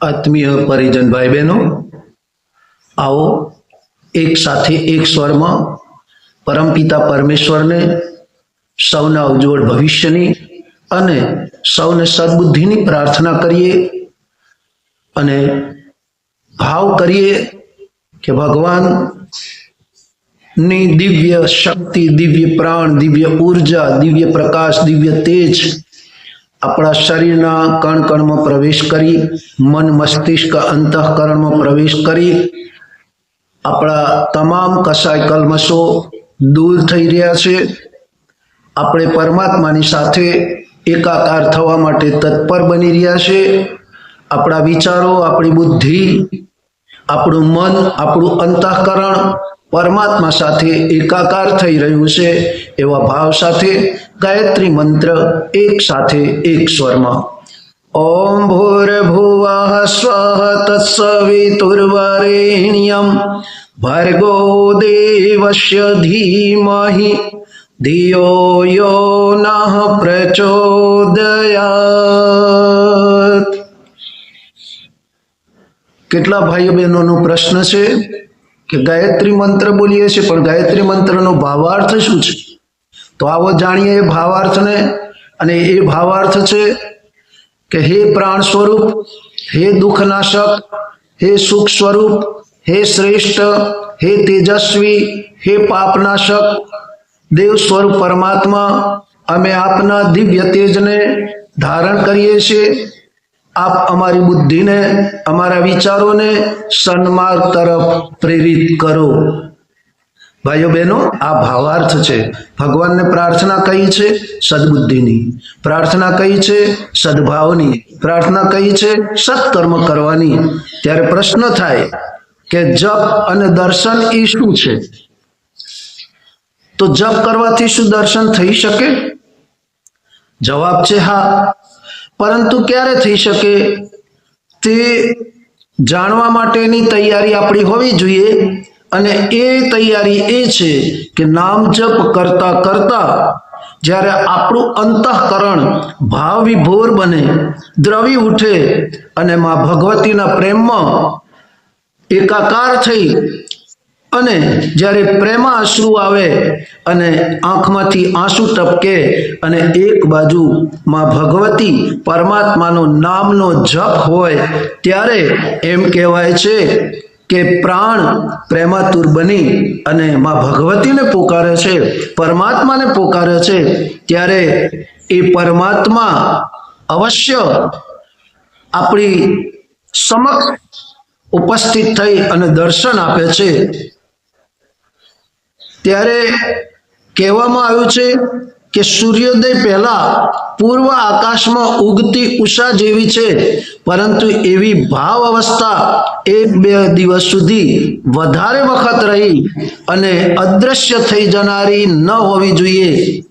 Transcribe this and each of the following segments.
આત્મીય પરિજન ભાઈ બહેનો આવો એક સાથે એક સ્વરમાં પરમપિતા પરમેશ્વરને, સૌના ઉજ્જવળ ભવિષ્યની અને સૌને સદબુદ્ધિની પ્રાર્થના કરીએ અને ભાવ કરીએ કે ભગવાનની દિવ્ય શક્તિ, દિવ્ય પ્રાણ, દિવ્ય ઊર્જા, દિવ્ય પ્રકાશ, દિવ્ય તેજ આપણા શરીરના કણ કણમાં પ્રવેશ કરી, મન મસ્તિષ્ક અંતઃકરણમાં પ્રવેશ કરી, આપણા તમામ કસાય કલ્મશો દૂર થઈ રહ્યા છે. આપણે પરમાત્માની સાથે એકાકાર થવા માટે તત્પર બની રહ્યા છે. આપણા વિચારો, આપણી બુદ્ધિ, આપણું મન, આપણું અંતઃકરણ પરમાત્મા સાથે એકાકાર થઈ રહ્યું છે એવા ભાવ સાથે ગાયત્રી મંત્ર એક સાથે એક સ્વરમાં. ઓમ ભૂર્ભુવઃ સ્વઃ તત્સવિતુર્વરેણ્યમ ભર્ગો દેવસ્ય ધીમહિ. ધિયો યો નઃ પ્રચોદયાત. કેટલા ભાઈ બહેનોનો પ્રશ્ન છે? કે ગાયત્રી મંત્ર બોલીએ છીએ, પણ ગાયત્રી મંત્રનો ભાવાર્થ શું છે? તો આવો જાણીએ એ ભાવાર્થને, અને એ ભાવાર્થ છે કે હે પ્રાણ સ્વરૂપ, હે દુઃખનાશક, હે સુખ સ્વરૂપ, હે શ્રેષ્ઠ, હે તેજસ્વી, હે પાપનાશક. દેવ સ્વરૂપ પરમાત્મા, અમે આપના દિવ્ય તેજને ધારણ કરીએ છીએ. આપ અમારી બુદ્ધિને, અમારા વિચારોને સન્માર્ગ તરફ પ્રેરિત કરો. ભાઈઓ બહેનો, આ ભાવાર્થ છે. ભગવાનને પ્રાર્થના કઈ છે? સદબુદ્ધિની. પ્રાર્થના કઈ છે? સદભાવની. પ્રાર્થના કઈ છે? સત્કર્મ કરવાની. ત્યારે પ્રશ્ન થાય કે જપ અને દર્શન એ શું છે? તો જપ કરવાથી શું દર્શન થઈ શકે? જવાબ છે હા. પરંતુ ક્યારે થઈ શકે? તે જાણવા માટેની તૈયારી આપણી હોવી જોઈએ અને એ તૈયારી એ છે કે નામ જપ કરતા કરતા જ્યારે આપણું અંતઃકરણ ભાવ વિભોર બને, દ્રવી ઉઠે અને માં ભગવતીના પ્રેમમાં એકાકાર થઈ અને જ્યારે પ્રેમા અશ્રુ આવે અને આંખમાંથી આંસુ ટપકે અને એક બાજુ માં ભગવતી પરમાત્માનો નામનો જપ હોય, ત્યારે એમ કહેવાય છે કે પ્રાણ પ્રેમાતુર બની અને માં ભગવતીને પોકારે છે, પરમાત્માને પોકારે છે, ત્યારે એ પરમાત્મા અવશ્ય આપણી સમક્ષ ઉપસ્થિત થઈ અને દર્શન આપે છે. ત્યારે કહેવામાં આવ્યું છે કે સૂર્યોદય પહેલા પૂર્વ આકાશમાં ઉગતી ઉષા જેવી છે, પરંતુ એવી ભાવ અવસ્થા એક બે દિવસ સુધી વધારે વખત રહી અને અદ્રશ્ય થઈ જનારી ન હોવી જોઈએ.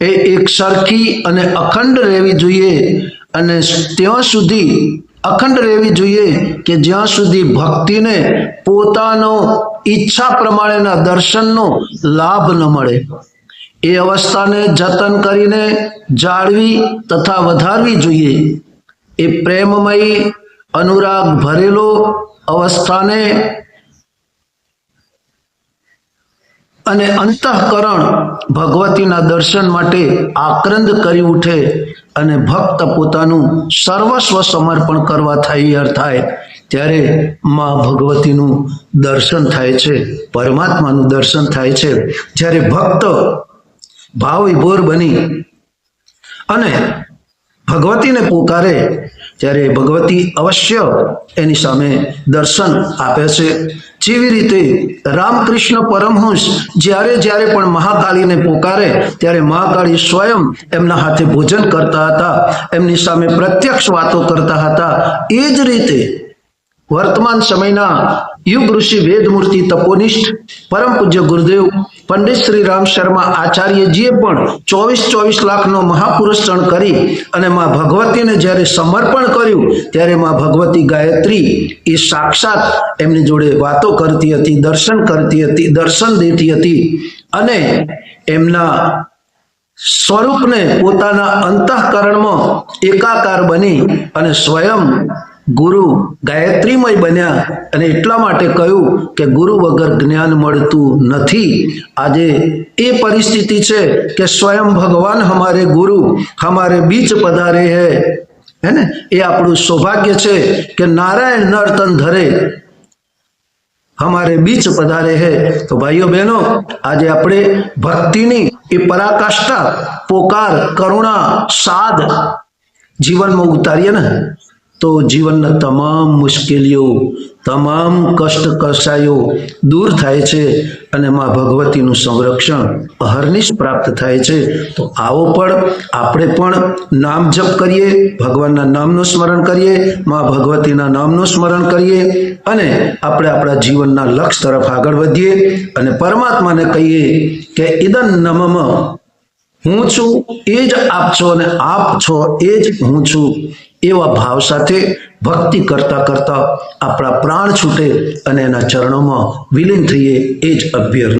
એ એક સરખી અને અખંડ રહેવી જોઈએ અને ત્યાં સુધી અખંડ રહેવી જોઈએ કે જ્યાં સુધી ભક્તિને પોતાનો ઈચ્છા પ્રમાણેના દર્શનનો લાભ ન મળે. એ અવસ્થાને જતન કરીને જાળવી તથા વધારવી જોઈએ. એ પ્રેમમય અનુરાગ ભરેલો અવસ્થાને અને અંતઃકરણ ભગવતીના દર્શન માટે આક્રંદ કરી ઉઠે અને ભક્ત પોતાનું સર્વસ્વ સમર્પણ કરવા તૈયાર થાય ત્યારે માં ભગવતીનું દર્શન થાય છે, પરમાત્માનું દર્શન થાય છે. જ્યારે ભક્ત ભાવ વિભોર બની અને ભગવતીને પોકારે, ત્યારે ભગવતી અવશ્ય એની સામે દર્શન આપે છે. જેવી રીતે રામકૃષ્ણ પરમહંસ જ્યારે જ્યારે પણ મહાકાળીને પોકારે, ત્યારે મહાકાળી સ્વયં એમના હાથે ભોજન કરતા હતા, એમની સામે પ્રત્યક્ષ વાતો કરતા હતા. એ જ રીતે વર્તમાન સમયના યુગ ઋષિ વેદમૂર્તિ તપોનિષ્ઠ, પરમ પૂજ્ય ગુરુદેવ, પંડિત શ્રી રામ શર્મા આચાર્યજીએ પણ ચોવીસ ચોવીસ લાખનો મહાપુરુષણ કરી અને માં ભગવતીને જ્યારે સમર્પણ કર્યું, ત્યારે માં ભગવતી ગાયત્રી એ સાક્ષાત એમની જોડે વાતો કરતી હતી, દર્શન કરતી હતી, દર્શન દેતી હતી અને એમના સ્વરૂપને પોતાના અંતઃકરણમાં એકાકાર બની અને સ્વયં ગુરુ ગાયત્રીમય બન્યા અને એટલા માટે કહ્યું કે ગુરુ વગર જ્ઞાન મળતું નથી. આજે એ પરિસ્થિતિ છે કે સ્વયં ભગવાન હમારે ગુરુ, હમારે બીચ પધારે હૈ. ને? એ આપણું સૌભાગ્ય છે કે નારાયણ નર્તન ધરે, હમારે બીચ પધારે હે. તો ભાઈઓ બહેનો, આજે આપણે ભક્તિની એ પરાકાષ્ઠા, પોકાર, કરુણા, સાદ જીવનમાં ઉતારીએ ને? તો જીવનના તમામ મુશ્કેલીઓ, તમામ કષ્ટ કસાયો દૂર થાય છે અને માં ભગવતીનું સંરક્ષણ અહર્નિશ પ્રાપ્ત થાય છે. તો આવો પણ આપણે પણ નામ જપ કરીએ, ભગવાનના નામનું સ્મરણ કરીએ, માં ભગવતીના નામનું સ્મરણ કરીએ અને આપણે આપણા જીવનના લક્ષ્ય તરફ આગળ વધીએ અને પરમાત્માને કહીએ કે ઇદન નમમ હું છું એ જ આપ છો અને આપ છો એ જ હું છું. એવા ભાવ સાથે ભક્તિ કરતા કરતા આપણા પ્રાણ છૂટે અને એના ચરણોમાં વિલીન થઈએ એ જ અભ્યર્થ.